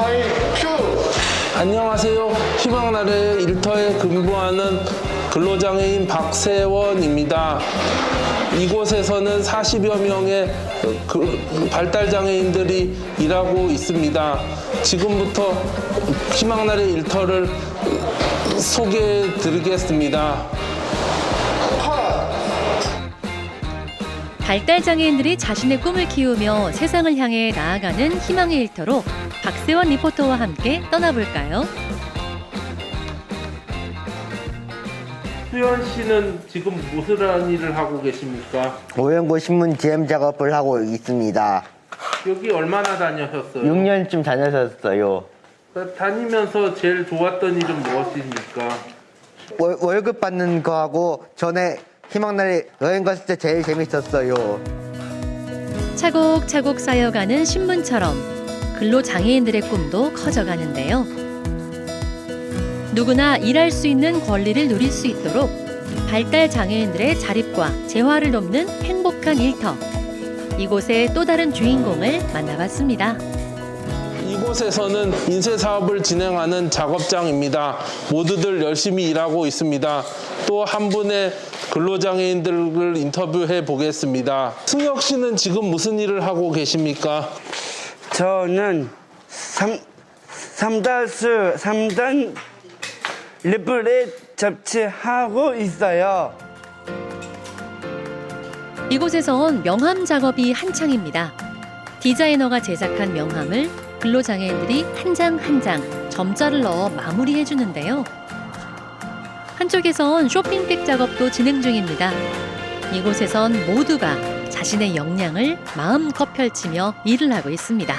타임 큐! 안녕하세요. 희망나라의 일터에 근무하는 근로장애인 박세원입니다. 이곳에서는 40여 명의 그 발달장애인들이 일하고 있습니다. 지금부터 희망나라의 일터를 소개해 드리겠습니다. 발달장애인들이 자신의 꿈을 키우며 세상을 향해 나아가는 희망의 일터로 박세원 리포터와 함께 떠나볼까요? 수현 씨는 지금 무슨 일을 하고 계십니까? 오영보 신문 GM 작업을 하고 있습니다. 여기 얼마나 다녀셨어요? 6년쯤 다녔었어요. 다니면서 제일 좋았던 일은 무엇입니까? 월, 월급 받는 거하고 전에 희망나라 여행 갔을 때 제일 재밌었어요. 차곡차곡 쌓여가는 신문처럼 근로 장애인들의 꿈도 커져가는데요. 누구나 일할 수 있는 권리를 누릴 수 있도록 발달 장애인들의 자립과 재활을 돕는 행복한 일터. 이곳의 또 다른 주인공을 만나봤습니다. 이곳에서는 인쇄 사업을 진행하는 작업장입니다. 모두들 열심히 일하고 있습니다. 또 한 분의 근로장애인들을 인터뷰해 보겠습니다. 승혁 씨는 지금 무슨 일을 하고 계십니까? 저는 삼, 삼다수, 삼단 리플렛 접치하고 있어요. 이곳에선 명함 작업이 한창입니다. 디자이너가 제작한 명함을 근로장애인들이 한 장 한 장 점자를 넣어 마무리해 주는데요. 한쪽에선 쇼핑백 작업도 진행 중입니다. 이곳에선 모두가 자신의 역량을 마음껏 펼치며 일을 하고 있습니다.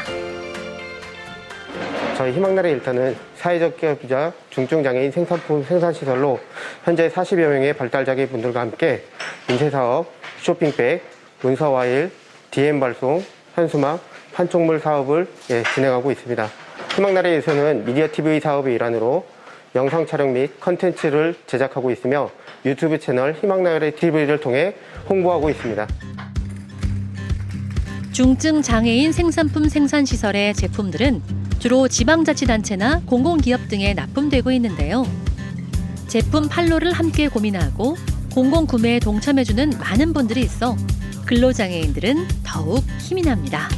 저희 희망나라의 일터는 사회적 기업이자 중증장애인 생산품 생산시설로 현재 40여 명의 발달장애 분들과 함께 인쇄사업, 쇼핑백, 문서와일, DM 발송, 현수막, 판촉물 사업을 예, 진행하고 있습니다. 희망나라에서는 미디어 TV 사업의 일환으로 영상 촬영 및 컨텐츠를 제작하고 있으며 유튜브 채널 희망나라의 TV를 통해 홍보하고 있습니다. 중증 장애인 생산품 생산 시설의 제품들은 주로 지방자치단체나 공공기업 등에 납품되고 있는데요. 제품 판로를 함께 고민하고 공공 구매에 동참해주는 많은 분들이 있어 근로장애인들은 더욱 힘이 납니다.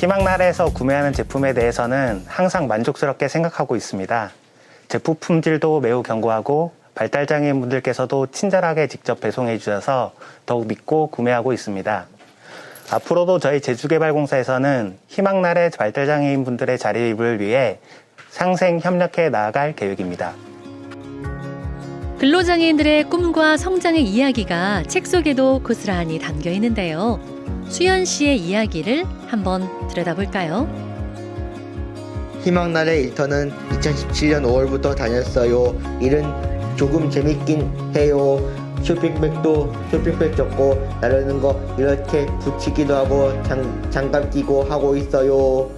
희망나라에서 구매하는 제품에 대해서는 항상 만족스럽게 생각하고 있습니다. 제품 품질도 매우 견고하고 발달장애인분들께서도 친절하게 직접 배송해 주셔서 더욱 믿고 구매하고 있습니다. 앞으로도 저희 제주개발공사에서는 희망나라의 발달장애인분들의 자립을 위해 상생 협력해 나아갈 계획입니다. 근로장애인들의 꿈과 성장의 이야기가 책 속에도 고스란히 담겨 있는데요. 수연 씨의 이야기를 한번 들여다볼까요? 희망나라의 일터는 2017년 5월부터 다녔어요. 일은 조금 재밌긴 해요. 쇼핑백도 쇼핑백 접고 나르는 거 이렇게 붙이기도 하고 장, 장갑 끼고 하고 있어요.